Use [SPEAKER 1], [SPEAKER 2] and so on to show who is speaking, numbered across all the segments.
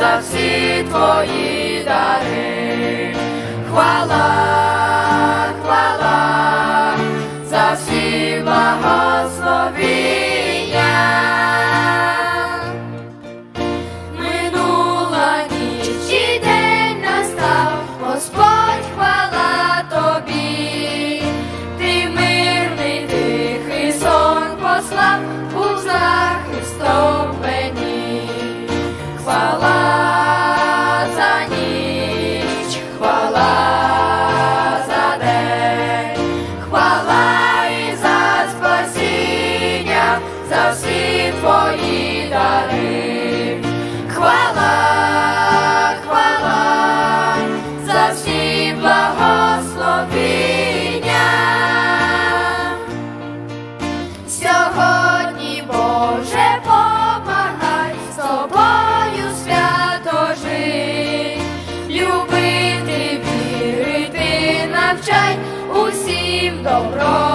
[SPEAKER 1] за всі твої дари, хвала, хвала, за всі благословіння. Минула ніч і день настав, Господь хвала тобі, ти мирний тихий сон послав. Всі твої дари. Хвала, хвала за всі благословіння. Сьогодні, Боже, помагай з тобою свято жить, любити, вірити, навчай, усім добро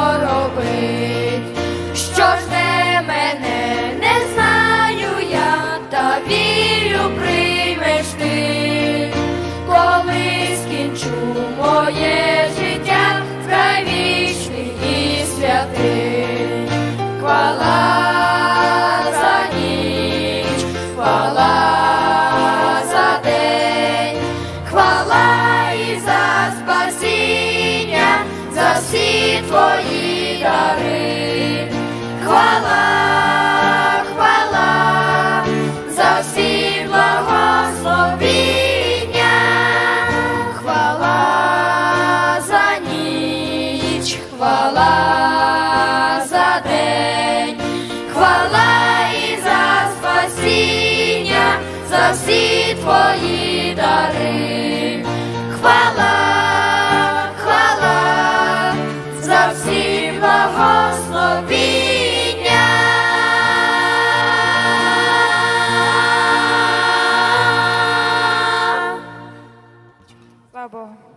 [SPEAKER 1] святий. Хвала за ніч, хвала за день, хвала і за спасіння, за всі твої дари. Хвала, хвала за всі благословіння. Хвала за всі твої дари, хвала, хвала, за всі благословіння. Слава Богу.